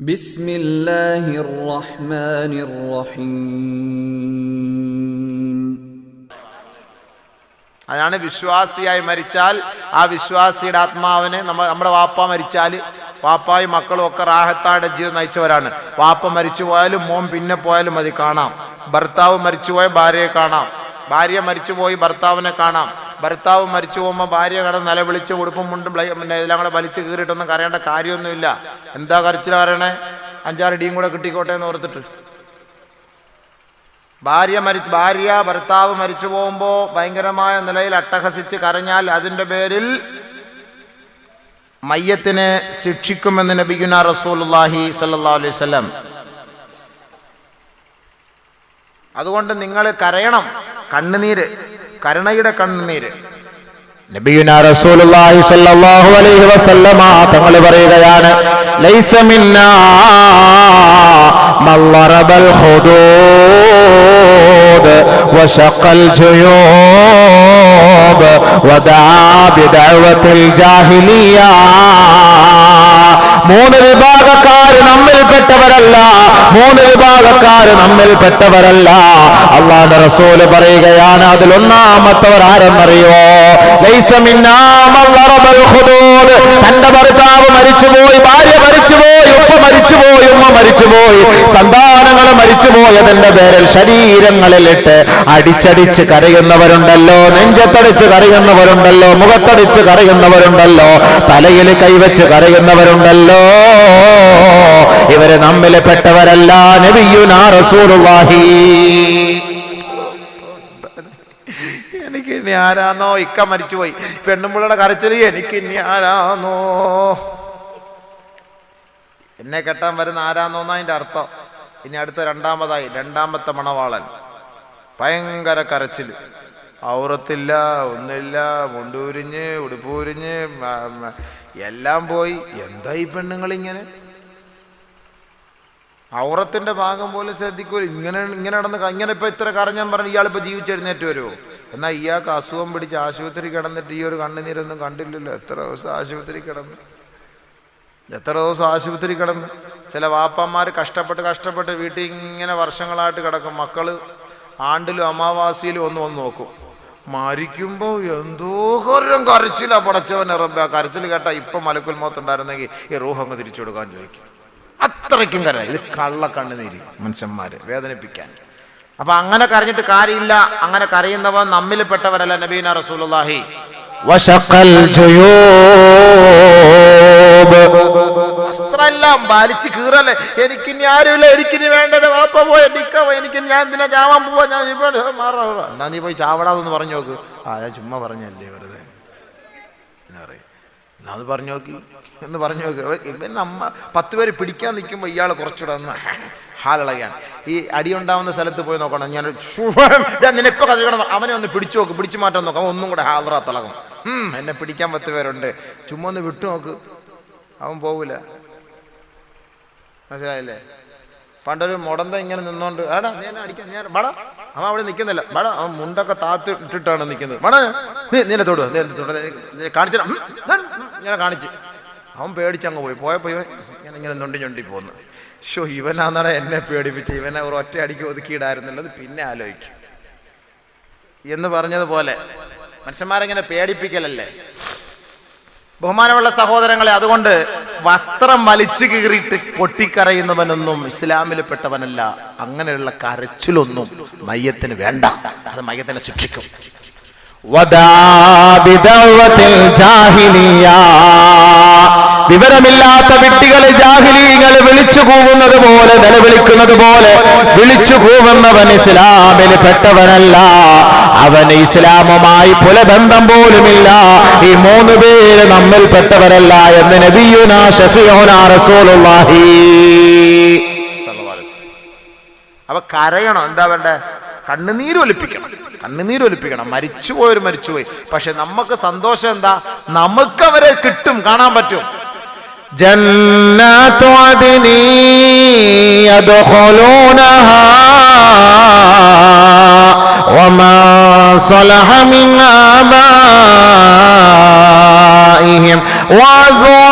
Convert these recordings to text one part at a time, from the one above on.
ബിസ്മില്ലാഹിർ റഹ്മാനിർ റഹീം അതാണ് വിശ്വാസിയായി മരിച്ചാൽ ആ വിശ്വാസിയുടെ ആത്മാവിനെ നമ്മ നമ്മുടെ വാപ്പ മരിച്ചാൽ വാപ്പായും മക്കളും ഒക്കെ റാഹത്താടെ ജീവിതം നയിച്ചവരാണ്. വാപ്പ മരിച്ചു പോയാലും മോൻ പിന്നെ പോയാലും മതി കാണാം. ഭർത്താവ് മരിച്ചുപോയ ഭാര്യയെ കാണാം. ഭാര്യ മരിച്ചുപോയി ഭർത്താവിനെ കാണാം. ഭർത്താവ് മരിച്ചു പോകുമ്പോൾ ഭാര്യ കടന്ന് നിലവിളിച്ച് ഉടുപ്പും മുണ്ടും പിന്നെ ഇതെല്ലാം കൂടെ വലിച്ചു കീറിയിട്ടൊന്നും കരയേണ്ട കാര്യമൊന്നുമില്ല എന്താ കരച്ചിൽ പറയണേ? അഞ്ചാറ് ഇടിയും കൂടെ കിട്ടിക്കോട്ടെ എന്ന് ഓർത്തിട്ട്. ഭാര്യ മരി ഭാര്യ ഭർത്താവ് മരിച്ചു പോകുമ്പോൾ ഭയങ്കരമായ നിലയിൽ അട്ടഹസിച്ച് കരഞ്ഞാൽ അതിന്റെ പേരിൽ മയ്യത്തിനെ ശിക്ഷിക്കുമെന്ന് നബിഗുന റസൂലുള്ളാഹി സല്ലാ അലൈഹി വസല്ലം. അതുകൊണ്ട് നിങ്ങൾ കരയണം. കണ്ണുനീര് കരുണയുടെ കണ്ണുനീര്. റസൂലുള്ളാഹി സ്വല്ലല്ലാഹു അലൈഹി വസല്ലമ തങ്ങൾ പറയുകയാണ് ലൈസ മിന്നാ മല്ലറബൽ വശഖൽ ജുയൂബ് ജാഹിലിയ മൂന്ന് വിഭാഗക്കാർ നമ്മിൽപ്പെട്ടവരല്ല മൂന്ന് വിഭാഗക്കാർ നമ്മിൽപ്പെട്ടവരല്ല അള്ളാന്റെ റസൂൽ പറയുകയാണ് അതിൽ ഒന്നാമത്തവർ ആരെന്നറിയോ. തന്റെ ഭർത്താവ് മരിച്ചുപോയി ഭാര്യ മരിച്ചുപോയി ഉപ്പ മരിച്ചുപോയി ഉമ്മ മരിച്ചുപോയി. സന്താനങ്ങൾ മരിച്ചുപോയതിന്റെ പേരിൽ ശരീരങ്ങളിലിട്ട് അടിച്ചടിച്ച് കരയുന്നവരുണ്ടല്ലോ നെഞ്ചത്തടിച്ച് കരയുന്നവരുണ്ടല്ലോ മുഖത്തടിച്ച് കരയുന്നവരുണ്ടല്ലോ തലയിൽ കൈവച്ച് കരയുന്നവരുണ്ടല്ലോ. ഇവർ നമ്മിൽ പെട്ടവരല്ല നബിയുനാ റസൂലുള്ളാഹി. എനിക്ക് ഇനി ആരാന്നോ? ഇക്ക മരിച്ചുപോയി. പെണ്ണുമ്പിള്ളയുടെ കരച്ചിൽ എനിക്ക് ഇനി ആരാന്നോ? എന്നെ കെട്ടാൻ വരുന്ന ആരാന്നോന്നാ അതിന്റെ അർത്ഥം. ഇനി അടുത്ത രണ്ടാമതായി രണ്ടാമത്തെ മണവാളൻ. ഭയങ്കര കരച്ചിൽ ഔറത്തില്ല ഒന്നില്ല മുണ്ടൂരിഞ്ഞ് ഉടുപ്പൂരിഞ്ഞ് എല്ലാം പോയി. എന്താ ഈ പെണ്ണുങ്ങളിങ്ങനെ? ഔറത്തിന്റെ ഭാഗം പോലെ ശ്രദ്ധിക്കൂ ഇങ്ങനെ ഇങ്ങനെ നടന്ന് ഇങ്ങനെ ഇപ്പൊ ഇത്ര കരഞ്ഞാൻ പറഞ്ഞു ഇയാളിപ്പോ ജീവിച്ചെഴുന്നേറ്റ് വരുമോ എന്നാൽ ഇയാൾക്ക് അസുഖം പിടിച്ച് ആശുപത്രി കിടന്നിട്ട് ഈ ഒരു കണ്ണുനീരൊന്നും കണ്ടില്ലല്ലോ. എത്ര ദിവസം ആശുപത്രി കിടന്നു? എത്ര ദിവസം ആശുപത്രി കിടന്നു? ചില വാപ്പന്മാർ കഷ്ടപ്പെട്ട് കഷ്ടപ്പെട്ട് വീട്ടിൽ ഇങ്ങനെ വർഷങ്ങളായിട്ട് കിടക്കും. മക്കൾ ആണ്ടിലും അമാവാസിയിലും ഒന്ന് നോക്കും. മരിക്കുമ്പോൾ എന്തോരം കരച്ചിലാ പടച്ചവൻ ഇറമ്പ കരച്ചിൽ കേട്ടാ ഇപ്പം മലക്കുൽ മോത്തുണ്ടായിരുന്നെങ്കിൽ ഈ റൂഹ് അങ്ങ് തിരിച്ചു കൊടുക്കാൻ ചോദിക്കും. അത്രയ്ക്കും കര. ഇത് കള്ള കണ്ണുനീര് മനുഷ്യന്മാര് വേദനിപ്പിക്കാൻ. അപ്പൊ അങ്ങനെ കരഞ്ഞിട്ട് കാര്യമില്ല. അങ്ങനെ കരയുന്നവൻ നമ്മിൽപ്പെട്ടവരല്ല നബീന റസൂലുള്ളാഹി. ജുയൂബ്. വസ്ത്രമെല്ലാം വലിച്ച് കീറല്ലേ എനിക്കിനി ആരുമില്ല എനിക്കിനി വേണ്ടത് വാപ്പ പോയ നിക്ക എനിക്ക് ഞാൻ എന്തിനാ ചാവാൻ പോവാ ഞാൻ മാറാ. എന്നാ നീ പോയി ചാവടാന്ന് പറഞ്ഞു നോക്ക്. ആ ഞാൻ ചുമ്മാ പറഞ്ഞല്ലേ വെറുതെ. എന്ന് അത് പറഞ്ഞു നോക്കി. എന്ന് പറഞ്ഞു നോക്ക്. ഇവൻ നമ്മ പത്ത് പേര് പിടിക്കാൻ നിൽക്കുമ്പോൾ ഇയാൾ കുറച്ചുകൂടെ ഒന്ന് ഹാളിളകയാണ് ഈ അടിയുണ്ടാവുന്ന സ്ഥലത്ത് പോയി നോക്കണം. ഞാൻ നിനപ്പൊ കഥക്കണം അവനെ ഒന്ന് പിടിച്ചു നോക്ക്. പിടിച്ചു മാറ്റാൻ നോക്കാം. ഒന്നും കൂടെ ഹാളറ തിളങ്ങും. എന്നെ പിടിക്കാൻ പത്ത് പേരുണ്ട് ചുമ്മാ ഒന്ന് വിട്ടു നോക്ക്. അവൻ പോവില്ല മനസ്സിലായില്ലേ? പണ്ടൊരു മുടന്ത ഇങ്ങനെ നിന്നോണ്ട് ആടാ നീ അടിക്കാൻ അവൻ അവിടെ നിൽക്കുന്നില്ല വട അവൻ മുണ്ടൊക്കെ താത്ത് ഇട്ടിട്ടാണ് നിൽക്കുന്നത് ബടാ നീ കാണിച്ചു ഇങ്ങനെ കാണിച്ച്. അവൻ പേടിച്ചങ്ങ് പോയി. പോയപ്പോ ഇവൻ ഇങ്ങനെ ഇങ്ങനെ നൊണ്ടി ഞൊണ്ടി പോന്നു. ഷോ ഇവനാന്നാണ് എന്നെ പേടിപ്പിച്ച് ഇവനെ ഒരു ഒറ്റ അടിക്ക് ഒതുക്കിയിടായിരുന്നുള്ളത് പിന്നെ ആലോചിക്കും. എന്ന് പറഞ്ഞതുപോലെ മനുഷ്യന്മാരെങ്ങനെ പേടിപ്പിക്കലല്ലേ? ബഹുമാനമുള്ള സഹോദരങ്ങളെ അതുകൊണ്ട് വസ്ത്രം വലിച്ചു കീറിയിട്ട് പൊട്ടിക്കരയുന്നവനൊന്നും ഇസ്ലാമിൽ പെട്ടവനല്ല അങ്ങനെയുള്ള കരച്ചിലൊന്നും മയ്യത്തിന് വേണ്ട. അത് മയ്യത്തിനെ ശിക്ഷിക്കും. വിവരമില്ലാത്ത വിട്ടികളെ ജാഹിലീങ്ങൾ വിളിച്ചു കൂവുന്നത് പോലെ നിലവിളിക്കുന്നത് പോലെ വിളിച്ചു കൂവുന്നവൻ ഇസ്ലാമിൽ പെട്ടവനല്ല അവന് ഇസ്ലാമുമായി പുലബന്ധം പോലുമില്ല ഈ മൂന്ന് പേര് നമ്മിൽ പെട്ടവരല്ല എന്ന് നബിയുന ഷഫിയോന റസൂലുള്ളാഹി അപ്പൊ കരയണം എന്താ വേണ്ടേ കണ്ണുനീര് ഒലിപ്പിക്കണം കണ്ണുനീര് ഒലിപ്പിക്കണം മരിച്ചുപോയവർ മരിച്ചുപോയി പക്ഷെ നമുക്ക് സന്തോഷം എന്താ നമുക്ക് അവരെ കിട്ടും കാണാൻ പറ്റും جنات عدن يدخلونها ومن صلح من آبائهم وأزواجهم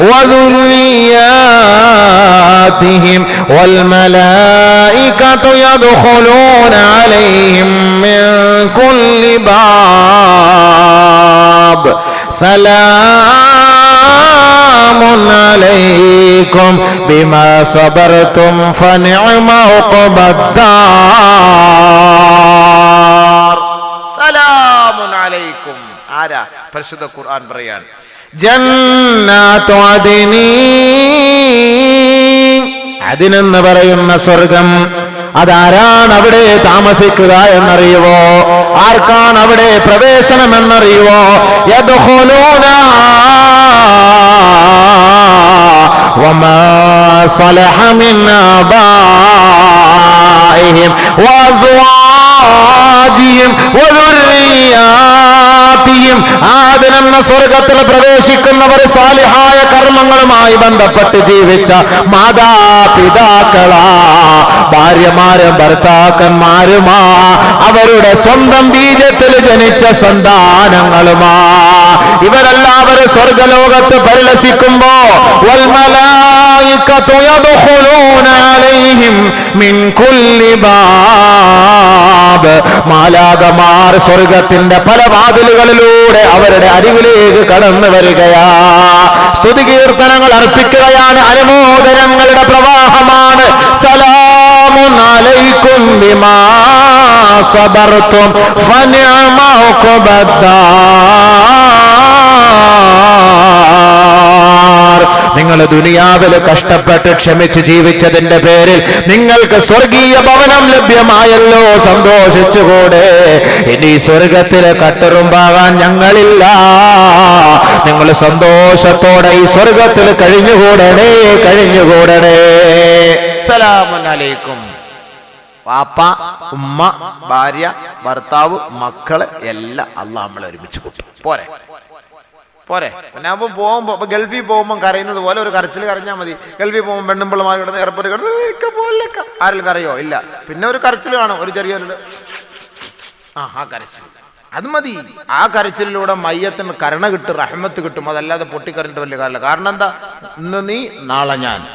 وذرياتهم والملائكة يدخلون عليهم من كل باب سلام عليكم بما صبرتم فنعم عقبى الدار സലാമുൻ അലൈക്കും ആരാ പരിശുദ്ധ ഖുർആൻ പറയാൻ ജന്നാത്തു അദിനി അതിനെന്ന് പറയുന്ന സ്വർഗം അതാരാണ് അവിടെ താമസിക്കുക എന്നറിയുവോ ആർക്കാണ് അവിടെ പ്രവേശനം എന്നറിയുവോ യദ്ഖുലൂന വമാ صلح من آبائهم وأزواجهم وذرياتهم ആദിനെന്ന സ്വർഗത്തിൽ പ്രവേശിക്കുന്നവർ സാലിഹായ കർമ്മങ്ങളുമായി ബന്ധപ്പെട്ട് ജീവിച്ച മാതാപിതാക്കളാ. ഭാര്യമാരും ഭർത്താക്കന്മാരുമാ. അവരുടെ സ്വന്തം ബീജത്തിൽ ജനിച്ച സന്താനങ്ങളുമാ. ഇവരെല്ലാവരും സ്വർഗലോകത്ത് പരിലസിക്കുമ്പോ വൽമലായി അലൈഹിം മിൻ കുല്ലി ബാബ് മാലാകമാർ സ്വർഗത്തിന്റെ പല വാതിലുകളിലൂടെ അവരുടെ അരികിലേക്ക് കടന്നു വരികയാ. സ്തുതി കീർത്തനങ്ങൾ അർപ്പിക്കുകയാണ്. അനുമോദനങ്ങളുടെ പ്രവാഹമാണ്. സലാമുൻ അലൈക്കും സബർത്തും. നിങ്ങൾ ദുനിയാവിൽ കഷ്ടപ്പെട്ട് ക്ഷമിച്ച് ജീവിച്ചതിന്റെ പേരിൽ നിങ്ങൾക്ക് സ്വർഗീയ ഭവനം ലഭ്യമായല്ലോ സന്തോഷിച്ചുകൂടെ. ഇനി സ്വർഗത്തിലെ കട്ടറുമ്പാകാൻ ഞങ്ങളില്ല. നിങ്ങൾ സന്തോഷത്തോടെ ഈ സ്വർഗത്തിൽ കഴിഞ്ഞുകൂടണേ കഴിഞ്ഞുകൂടണേ. സലാമലൈക്കും വാപ്പ ഉമ്മ ഭാര്യ ഭർത്താവ് മക്കൾ എല്ലാം അല്ല നമ്മളെ ഒരുമിച്ച് കൂട്ടും. പോരെ. പോരെ. പിന്നെ പോകുമ്പോൾ പോകുമ്പോ ഇപ്പൊ ഗൾഫിൽ പോകുമ്പോൾ കരയുന്നത് പോലെ ഒരു കരച്ചിൽ കരഞ്ഞാൽ മതി. ഗൾഫിൽ പോകുമ്പോൾ പെണ്ണുമ്പിള്ളമാർ കിടന്ന് എയർപോർട്ട് കിടന്ന് "ഏയ്ക്ക പോലക്ക." ആരെങ്കിലും കരയോ? ഇല്ല. പിന്നെ ഒരു കരച്ചിൽ കാണും. ഒരു ചെറിയൊരു ആ ആ കരച്ചിൽ അത് മതി. ആ കരച്ചിലൂടെ മയ്യത്തിന് കരുണ കിട്ടും റഹ്മത്ത് കിട്ടും. അതല്ലാതെ പൊട്ടിക്കറിഞ്ഞിട്ട് വലിയ കാര്യമില്ല. കാരണം എന്താ? ഇന്ന് നീ നാളെ ഞാൻ.